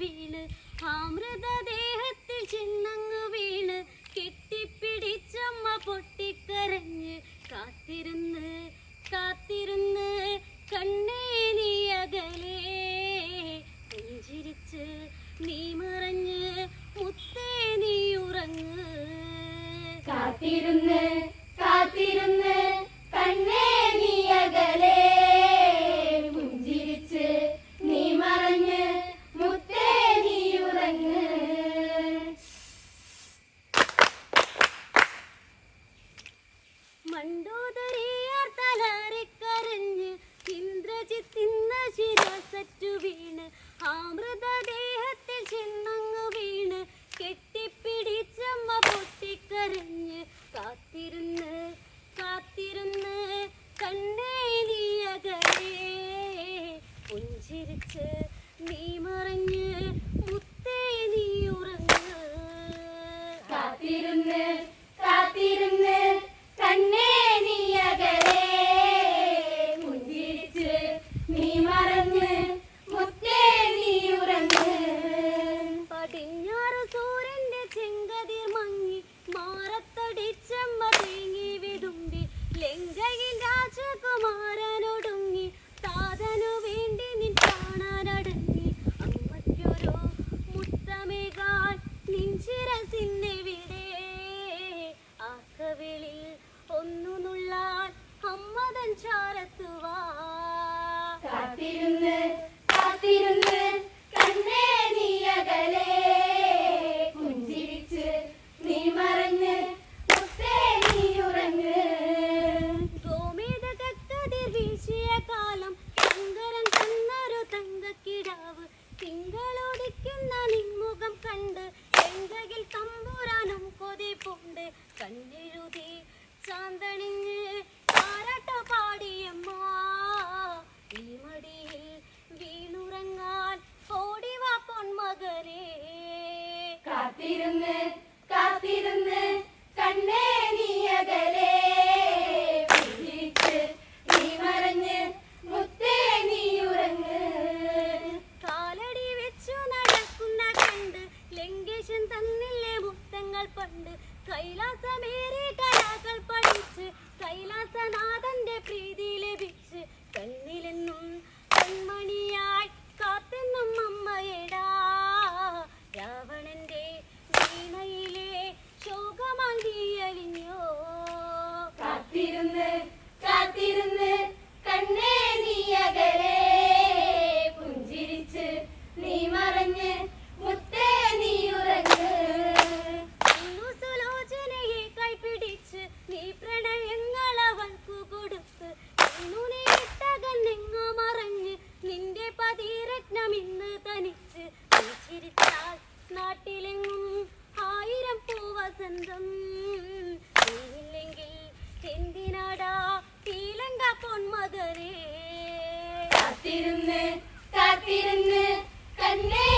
വീണ്. ആമൃതദേഹത്തിൽ ചിന്നങ്ങു വീണ്. കെട്ടിപ്പിടിച്ചമ്മ പൊട്ടിക്കരഞ്ഞ് കാത്തിരുന്ന്. വെച്ച് നീ മറിഞ്ഞ് മുത്തേ നീ ഉറങ്ങ്. കാത്തിരുന്ന് കാത്തിരുന്ന് കണ്ണേ നീ അകലെ. മുന്തിരിച്ച് നീ മറഞ്ഞ് മുത്തേ നീ ഉറങ്ങ്. പടിഞ്ഞാറ് സൂര്യന്റെ ചെങ്കതിർ മങ്ങി മാറത്തടിച്ചമ്മ തേങ്ങി വിതുമ്പി ലങ്കയിൽ കാത്തിരുന്ന് കാത്തിരുന്ന് കാത്തിരുന്ന് കാത്തിരുന്ന് കണ്ണേ നീയകലേ നീ മറഞ്ഞ് മുത്തേ നീ ഉറങ്ങ്. കാലടി വെച്ചു നടക്കുന്ന കണ്ട് ലങ്കേശൻ തന്നില്ലേ മുത്തങ്ങൾ പണ്ട് കൈലാസമേറെ കലാകൾ പഠിച്ച് കൈലാസനാഥന്റെ പ്രീതി ലഭിച്ചു. കാത്തിരുന്ന് കാത്തിരുന്ന് കണ്ണേ